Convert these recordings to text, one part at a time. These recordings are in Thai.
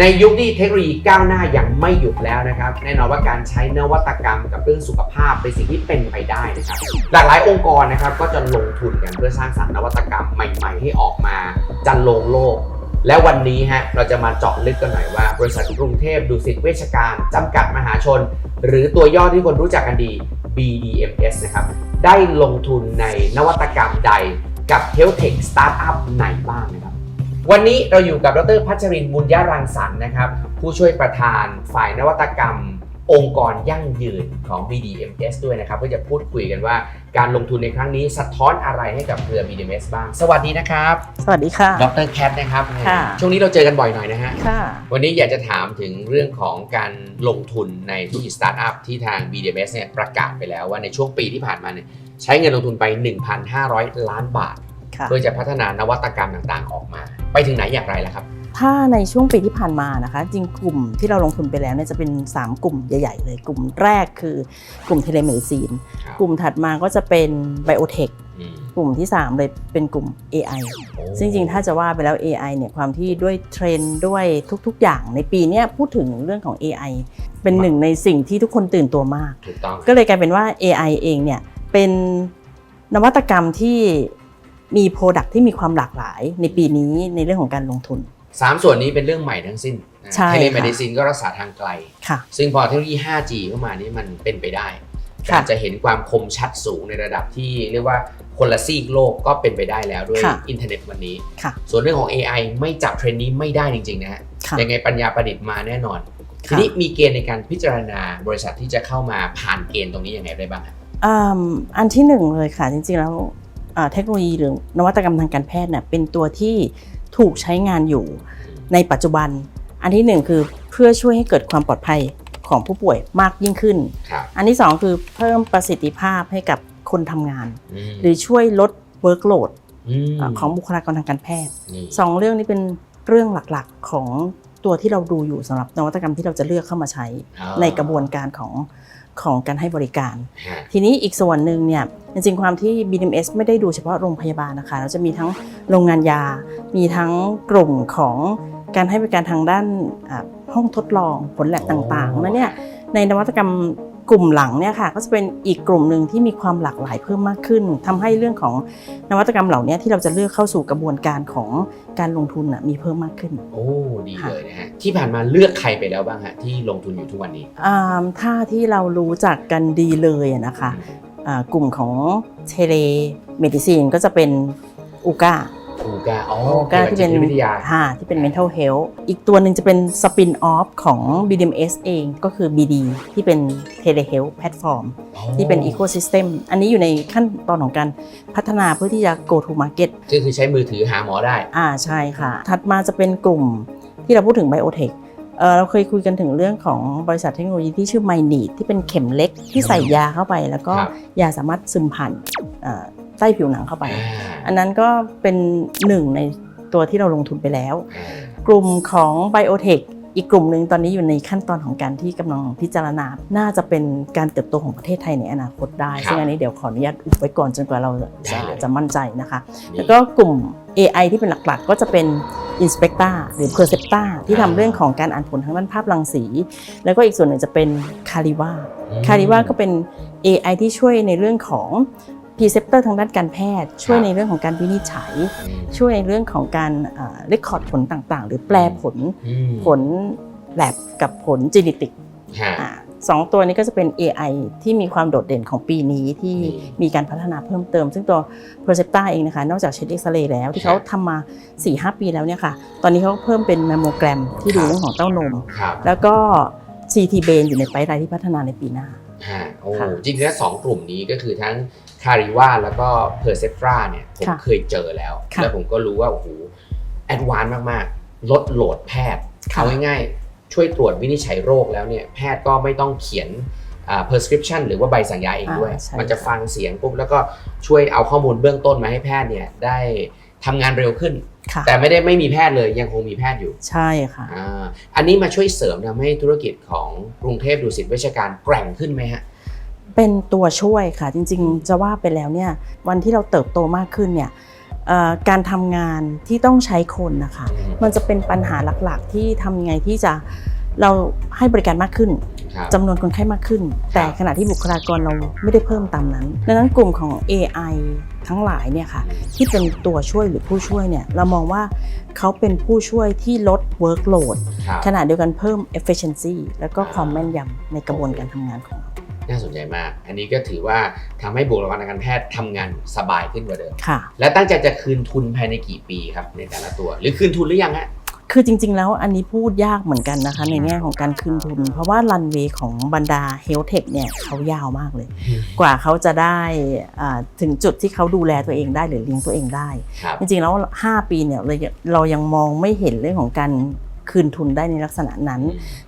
ในยุคที่เทคโนโลยีก้าวหน้าอย่างไม่หยุดแล้วนะครับ แน่นอนว่าการใช้นวัตกรรมกับเรื่องสุขภาพเป็นสิ่งที่เป็นไปได้นะครับหลากหลายองค์กรนะครับก็จะลงทุนกันเพื่อสร้างสรรค์นวัตกรรมใหม่ ๆ ให้ออกมาจันโลงโลก และวันนี้ฮะเราจะมาเจาะลึกกันหน่อยว่า บริษัทกรุงเทพดุสิตเวชการจำกัดมหาชน หรือตัวย่อที่คนรู้จักกันดี BDMS นะครับได้ลงทุนในนวัตกรรมใดกับ Health Tech Startup ไหน วันนี้เราอยู่กับดรพัชรินทร์บุญยรังสรรค์นะครับ ผู้ช่วยประธานฝ่ายนวัตกรรม องค์กรยั่งยืนของ BDMS ด้วยนะครับเพื่อจะพูดคุยกันว่าการลงทุนในครั้งนี้สะท้อนอะไรให้กับเครือ BDMS บ้าง สวัสดีนะครับ สวัสดีค่ะ ดรแคทนะครับ ค่ะ ช่วงนี้เราเจอกันบ่อยหน่อยนะฮะ ค่ะ วันนี้อยากจะถามถึงเรื่องของการลงทุนในธุรกิจสตาร์ทอัพที่ทาง BDMS เนี่ยประกาศไปแล้วว่าในช่วงปีที่ผ่านมาเนี่ยใช้เงินลงทุนไป 1,500 ล้านบาท ค่ะ เพื่อจะพัฒนานวัตกรรมต่างๆออกมา ไปถึงไหนอย่างไรแล้วครับ ถ้าในช่วงปีที่ผ่านมานะคะ จริงกลุ่มที่เราลงทุนไปแล้วเนี่ยจะเป็น 3 กลุ่มใหญ่ ๆ เลย กลุ่มแรกคือกลุ่มเทเลเมดิซีน ครับ กลุ่มถัดมาก็จะเป็นไบโอเทค อืมกลุ่มที่ 3 เลยเป็นกลุ่ม AI โอ้ซึ่งจริงๆถ้าจะว่าไปแล้ว AI เนี่ยความที่ด้วยเทรนด์ด้วยทุกๆ อย่างในปีเนี้ยพูดถึงเรื่องของ AI เป็นหนึ่งในสิ่งที่ทุกคนตื่นตัวมาก ถูกต้อง ก็เลยกลายเป็นว่า AI เองเนี่ยเป็นนวัตกรรมที่ มีโปรดักที่มีความหลากหลายในปีนี้ในเรื่องของการลงทุนสามส่วนนี้เป็นเรื่องใหม่ทั้งสิ้นใช่เทเลค่ะเมดิซินก็รักษาทางไกลค่ะซึ่งพอเทคโนโลยี 5G เข้ามานี่มันเป็นไปได้ค่ะการจะเห็นความคมชัดสูงในระดับที่เรียกว่าคนละซีกโลกก็เป็นไปได้แล้วด้วยค่ะอินเทอร์เน็ตวันนี้ค่ะส่วนเรื่องของ AI ไม่จับเทรนด์นี้ไม่ได้จริง ๆ นะฮะค่ะยังไงปัญญาประดิษฐ์มาแน่นอน ทีค่ะนี้มีเกณฑ์ในการพิจารณาบริษัทที่จะเข้ามาผ่านเกณฑ์ตรงนี้ยังไงได้บ้างครับอืมอันที่หนึ่งเลยค่ะจริงๆแล้วอ่า เทคโนโลยีหรือนวัตกรรมทางการแพทย์เนี่ยเป็นตัวที่ถูกใช้งานอยู่ในปัจจุบัน อันที่หนึ่งคือเพื่อช่วยให้เกิดความปลอดภัยของผู้ป่วยมากยิ่งขึ้นครับอันที่สองคือเพิ่มประสิทธิภาพให้กับคนทำงานอืมหรือช่วยลด workload มอ่าของบุคลากรทางการแพทย์นี่สองเรื่องนี้เป็นเรื่องหลักๆของตัวที่เราดูอยู่สำหรับนวัตกรรมที่เราจะเลือกเข้ามาใช้อ่าในกระบวนการของ ของการให้บริการฮะทีนี้อีกส่วนหนึ่งเนี่ยจริงๆความที่ BDMS ไม่ได้ดูเฉพาะโรงพยาบาลนะคะเราจะมีทั้งโรงงานยา มีทั้งกลุ่มของการให้บริการทางด้านอ่าห้องทดลองผลแลบต่างๆแล้วเนี่ยในนวัตกรรม กลุ่มหลังเนี่ยค่ะก็จะเป็นอีกกลุ่มหนึ่งที่มีความหลากหลายเพิ่มมากขึ้นทำให้เรื่องของนวัตกรรมเหล่านี้ที่เราจะเลือกเข้าสู่กระบวนการของการลงทุนน่ะมีเพิ่มมากขึ้น โอ้ดีเลยนะฮะที่ผ่านมาเลือกใครไปแล้วบ้างฮะที่ลงทุนอยู่ทุกวันนี้อ่าถ้าที่เรารู้จักกันดีเลยอะนะคะอ่ากลุ่มของเทเลเมดิซีนก็จะเป็นอูกา อูกาอ๋ออูกาที่เป็นจิตวิทยาค่ะที่เป็น mental health อีกตัวหนึ่งจะเป็นสปินออฟของ BDMS เองก็คือ BD ที่เป็น telehealth platform ที่เป็น ecosystem อันนี้อยู่ในขั้นตอนของการพัฒนาเพื่อที่จะ go to market ก็คือใช้มือถือหาหมอได้ อ่าใช่ค่ะ ถัดมาจะเป็นกลุ่มที่เราพูดถึง biotech เอ่อเราเคยคุยกันถึงเรื่องของบริษัทเทคโนโลยีที่ชื่อ m y n e e d ที่เป็นเข็มเล็กที่ใส่ยาเข้าไป แล้วก็ครับยาสามารถซึมผ่านเอ่อ ใต้ผิวหนังเข้าไปอ่าอันนั้นก็เป็นหนึ่งในตัวที่เราลงทุนไปแล้วอ่ากลุ่มของ biotech อีกกลุ่มหนึ่งตอนนี้อยู่ในขั้นตอนของการที่กำลังพิจารณา น่าจะเป็นการเติบโตของประเทศไทยในอนาคตได้ครับซึ่งอันนี้เดี๋ยวขออนุญาตอุบไว้ก่อนจนกว่าเราจะได้เลยจะมั่นใจนะคะนี่แล้วก็กลุ่ม AI ที่เป็นหลักๆ ก็จะเป็น Inspecta หรือ Percepta ที่ทำเรื่องของการอ่านผลทางด้านภาพรังสี แล้วก็อีกส่วนหนึ่งจะเป็น Cariva อืม Cariva ก็เป็น AI ที่ช่วยในเรื่องของ Preceptor ทางด้านการแพทย์ ช่วยในเรื่องของการวินิจฉัยอืมช่วยในเรื่องของการเรคคอร์ดผลต่างๆ หรือแปลผลอืมผลแลบกับผลจีเนติกฮะอ่าสองตัวนี้ก็จะเป็น AI ที่มีความโดดเด่นของปีนี้ที่อืมมีการพัฒนาเพิ่มเติม ซึ่งตัว Percepta เองนะคะ นอกจากเช็ดเอ็กซเรย์แล้วที่เขาทำมา 4-5 ปีแล้วเนี่ยค่ะ ตอนนี้เขาเพิ่มเป็นแมมโมแกรมที่ดูเรื่องของเต้านมครับแล้วก็ CT b a n อยู่ในไพป์ไลน์ที่พัฒนาในปีหน้าฮะโอ้ค่ะจริงๆแล้วสองกลุ่มนี้ก็คือทั้ง คาริวาแล้วก็เพอร์เซฟราเนี่ยผมค่ะเคยเจอแล้วค่ะแล้วผมก็รู้ว่าโอ้โหแอดวานซ์มากๆ ลดโหลดแพทย์ค่ะเอาง่ายๆ ช่วยตรวจวินิจฉัยโรคแล้วเนี่ยแพทย์ก็ไม่ต้องเขียนอ่า prescription หรือว่าใบสั่งยาเองด้วยอ่าใช่มันจะฟังเสียงปุ๊บแล้วก็ช่วยเอาข้อมูลเบื้องต้นมาให้แพทย์เนี่ยได้ทำงานเร็วขึ้นค่ะแต่ไม่ได้ไม่มีแพทย์เลยยังคงมีแพทย์อยู่ ใช่ค่ะอ่าอันนี้มาช่วยเสริมทำให้ธุรกิจของกรุงเทพดุสิตเวชการแกร่งขึ้นไหมฮะ เป็นตัวช่วยค่ะจริงๆ จะว่าไปแล้วเนี่ยวันที่เราเติบโตมากขึ้นเนี่ยเอ่อการทำงานที่ต้องใช้คนนะคะมันจะเป็นปัญหาหลักๆ ที่ทำยังไงที่จะเราให้บริการมากขึ้นครับจำนวนคนไข้มากขึ้น แต่ขณะที่บุคลากรเราไม่ได้เพิ่มตามนั้น ดังนั้นกลุ่มของ AI ทั้งหลายเนี่ยค่ะที่เป็นตัวช่วยหรือผู้ช่วยเนี่ยเรามองว่าเขาเป็นผู้ช่วยที่ลด workload ครับขณะเดียวกันเพิ่ม efficiency แล้วก็ความแม่นยำในกระบวนการทำงานของเรา น่าสนใจมาก อันนี้ก็ถือว่าทำให้บุคลากรทางการแพทย์ทำงานสบายขึ้นกว่าเดิมค่ะ และตั้งใจจะคืนทุนภายในกี่ปีครับในแต่ละตัว หรือคืนทุนหรือยังฮะคือจริง ๆ แล้วอันนี้พูดยากเหมือนกันนะคะ ในแง่ของการคืนทุน เพราะว่ารันเวย์ของบรรดาเฮลเทคเนี่ยเขายาวมากเลยอืมกว่าเขาจะได้อ่าถึงจุดที่เขาดูแลตัวเองได้หรือเลี้ยงตัวเองได้ครับจริง ๆ แล้ว 5 ปีเนี่ยเรายังเรายังมองไม่เห็นเรื่องของการคืนทุนได้ในลักษณะนั้น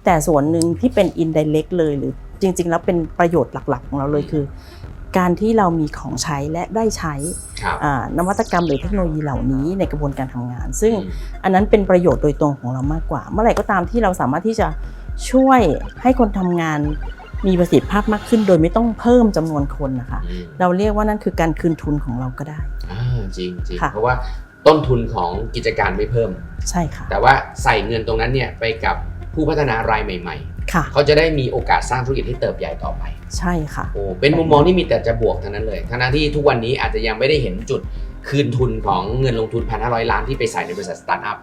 แต่ส่วนหนึ่งที่เป็น indirect เลยหรือ จริง ๆ แล้วเป็นประโยชน์หลักๆ ของเราเลยคือ การที่เรามีของใช้และได้ใช้ครับอ่านวัตกรรมหรือเทคโนโลยีเหล่านี้ในกระบวนการทำงาน ซึ่งอืมอันนั้นเป็นประโยชน์โดยตรงของเรามากกว่า เมื่อไหร่ก็ตามที่เราสามารถที่จะช่วยให้คนทำงานมีประสิทธิภาพมากขึ้น โดยไม่ต้องเพิ่มจำนวนคนนะคะอืมเราเรียกว่านั่นคือการคืนทุนของเราก็ได้อ่าจริงจริงค่ะเพราะว่าต้นทุนของกิจการไม่เพิ่ม ใช่ค่ะ แต่ว่าใส่เงินตรงนั้นเนี่ยไปกับผู้พัฒนารายใหม่ค่ะๆ เขาจะได้มีโอกาสสร้างธุรกิจที่เติบใหญ่ต่อไป ใช่ค่ะโอ้เป็นมุมมองที่มีแต่จะบวกทั้งนั้นเลยทั้งที่ทุกวันนี้อาจจะยังไม่ได้เห็นจุดคืนทุนของเงินลงทุนพันห้าร้อยล้านที่ไปใส่ในบริษัทสตาร์ทอัพ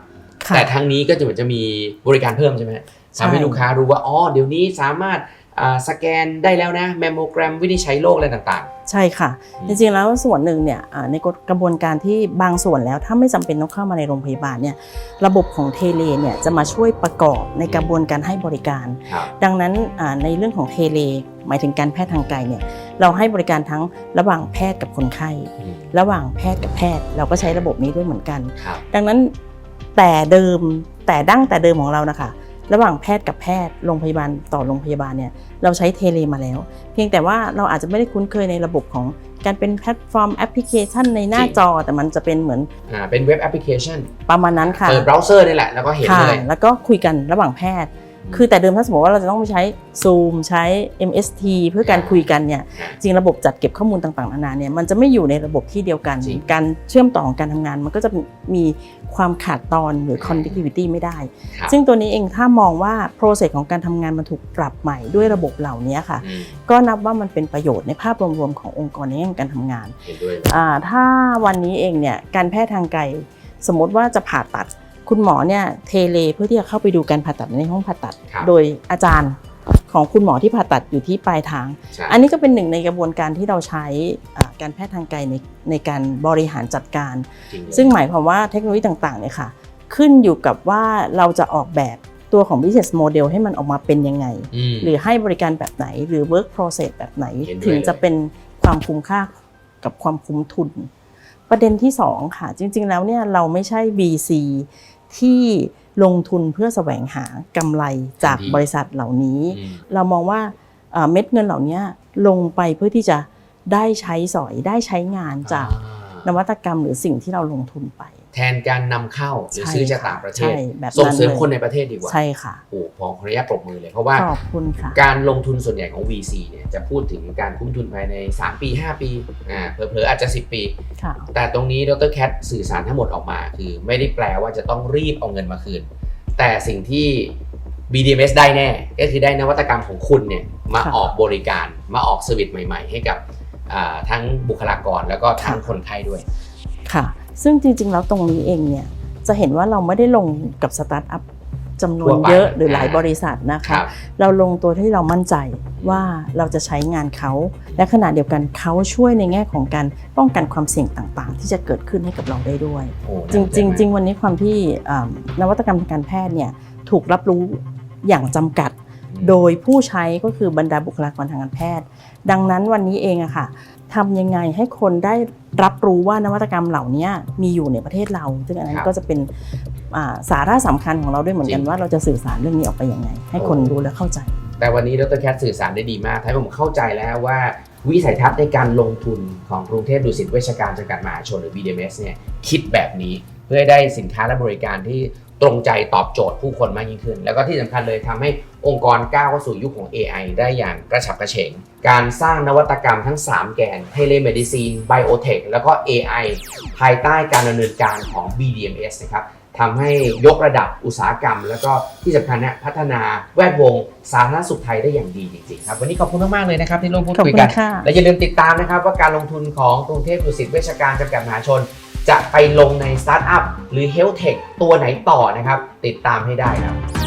ค่ะแต่ทั้งนี้ก็จะเหมือนจะมีบริการเพิ่มใช่ไหมฮะใช่ทำให้ลูกค้ารู้ว่าอ๋อเดี๋ยวนี้สามารถอ่า สแกนได้แล้วนะแมมโมแกรมวินิจฉัยโรคอะไรต่างใช่ค่ะอืมจริงๆแล้วส่วนหนึ่งเนี่ยอ่าในกระบวนการที่บางส่วนแล้วถ้าไม่จำเป็นต้องเข้ามาในโรงพยาบาลเนี่ยระบบของเทเลเนี่ยจะมาช่วยประกอบในกระบวนการให้บริการๆครับดังนั้นอ่าในเรื่องของเทเลหมายถึงการแพทย์ทางไกลเนี่ยเราให้บริการทั้งระหว่างแพทย์กับคนไข้อืมระหว่างแพทย์กับแพทย์ เราก็ใช้ระบบนี้ด้วยเหมือนกันครับดังนั้นแต่เดิมแต่ดั้งแต่เดิมของเรานะคะ ระหว่างแพทย์กับแพทย์โรงพยาบาลต่อโรงพยาบาลเนี่ยเราใช้เทเลมาแล้ว เพียงแต่ว่าเราอาจจะไม่ได้คุ้นเคยในระบบของการเป็นแพลตฟอร์มแอปพลิเคชันในหน้าจอแต่มันจะเป็นเหมือนอ่าเป็นเว็บแอปพลิเคชันประมาณนั้นค่ะเปิดเบราว์เซอร์นี่แหละแล้วก็เห็นค่ะเลยแล้วก็คุยกันระหว่างแพทย์ คือแต่เดิมถ้าสมมติว่าเราจะต้องไปใช้ Zoom ใช้ MST เพื่อการคุยกันเนี่ยอ่าจริงระบบจัดเก็บข้อมูลต่างๆนานาเนี่ยมันจะไม่อยู่ในระบบที่เดียวกันจริงการเชื่อมต่อของการทำงาน มันก็จะมีความขาดตอนหรือ connectivity ไม่ได้ครับซึ่งตัวนี้เองถ้ามองว่า process ของการทำงานมันถูกปรับใหม่ด้วยระบบเหล่านี้ค่ะอืมก็นับว่ามันเป็นประโยชน์ในภาพรวมๆขององค์กรในแง่ของการทำงานเห็นด้วยเลยอ่าถ้าวันนี้เองเนี่ยการแพทย์ทางไกลสมมติว่าจะผ่าตัด คุณหมอเนี่ยเทเลเพื่อที่จะเข้าไปดูการผ่าตัดในห้องผ่าตัดครับโดยอาจารย์ของคุณหมอที่ผ่าตัดอยู่ที่ปลายทางใช่อันนี้ก็เป็นหนึ่งในกระบวนการที่เราใช้อ่าการแพทย์ทางไกลในในการบริหารจัดการจริงเลยซึ่งหมายความว่าเทคโนโลยีต่างๆเนี่ยค่ะขึ้นอยู่กับว่าเราจะออกแบบตัวของ business model ให้มันออกมาเป็นยังไงมหรือให้บริการแบบไหนหรือ work process แบบไหนเห็นด้วยถึงจะเป็นความคุ้มค่ากับความคุ้มทุน ประเด็นที่ 2 ค่ะ จริง ๆ แล้วเนี่ยเราไม่ใช่ VC ที่ลงทุนเพื่อแสวงหากำไรจากบริษัทเหล่านี้อืมเรามองว่าเอ่อเม็ดเงินเหล่านี้ลงไปเพื่อที่จะได้ใช้สอยได้ใช้งานจากอ่านวัตกรรมหรือสิ่งที่เราลงทุนไป แทนการนำเข้าหรือใช่ซื้อจากค่ะต่างประเทใช่ศแบบส่งนั้นเสริมเลยคนในประเทศดีกว่าใช่ค่ะโอ้ขอขออนุญาตปรบมือเลยเพราะว่าขอบคุณค่ะการลงทุนส่วนใหญ่ของ VC เนี่ยจะพูดถึงการคุ้มทุนภายใน 3 ปี 5 ปีอ่าเผลอๆอาจจะ 10 ปีค่ะแต่ตรงนี้ดรแคทสื่อสารทั้งหมดออกมา คือไม่ได้แปลว่าจะต้องรีบเอาเงินมาคืน แต่สิ่งที่ BDMS ได้แน่ ก็คือได้นวัตกรรมของคุณเนี่ยมาค่ะออกบริการมาออกเซอร์วิสใหม่ ๆ ให้กับอ่าทั้งบุคลากรแล้วก็ทั้งค่ะคนไข้ด้วยค่ะ ซึ่งจริงๆ แล้วตรงนี้เองเนี่ยจะเห็นว่าเราไม่ได้ลงกับสตาร์ทอัพจำนวนทั่วไปเยอะหรือหลายอ่าบริษัทนะคคะรับเราลงตัวที่เรามั่นใจว่าเราจะใช้งานเขา และขณะเดียวกันเขาช่วยในแง่ของการป้องกันความเสี่ยงต่างๆ ที่จะเกิดขึ้นให้กับเราได้ด้วยโอ้จริงน่าสนใจจริงมากจริงวันนี้ความที่อ่านวัตกรรมทางการแพทย์เนี่ยถูกรับรู้อย่างจำกัด โดยผู้ใช้ก็คือบรรดาบุคลากรทางการแพทย์ ดังนั้นวันนี้เองอะค่ะ ทำยังไงให้คนได้รับรู้ว่านวัตกรรมเหล่านี้มีอยู่ในประเทศเรา ซึ่งอันนั้ครันบก็จะเป็นอ่าสาระสำคัญของเราด้วยเหมือนกันจริงว่าเราจะสื่อสารเรื่องนี้ออกไปยังไง ให้คนโอ้รู้และเข้าใจ แต่วันนี้ดรแคทสื่อสารได้ดีมากทำให้ผมเข้าใจแล้วว่าวิสัยทัศน์ในการลงทุนของกรุงเทพดุสิตเวชการจำกัดมหาชนหรือ BDMS เนี่ยคิดแบบนี้เพื่อให้ได้สินค้าและบริการที่ตรงใจตอบโจทย์ผู้คนมากยิ่งขึ้น แล้วก็ที่สำคัญเลยทำให้ องค์กรก้าวเข้าสู่ยุคของ AI ได้อย่างกระฉับกระเฉง การสร้างนวัตกรรมทั้ง 3 แกน Telemedicine Biotech แล้วก็ AI ภายใต้การดำเนินการของ BDMS นะครับทำให้ยกระดับอุตสาหกรรม แล้วก็ที่สำคัญเนี่ยพัฒนาแวดวงสาธารณสุขไทยได้อย่างดีจริงๆครับวันนี้ขอบคุณมากๆเลยนะครับที่ร่วมพูดขอบคุยคุณกันค่ะและอย่าลืมติดตามนะครับว่าการลงทุนของกรุงเทพดุสิตเวชการจำกัดมหาชน จะไปลงในสตาร์ทอัพหรือเฮล t เทคตัวไหนต่อนะครับ ติดตามให้ได้ครับ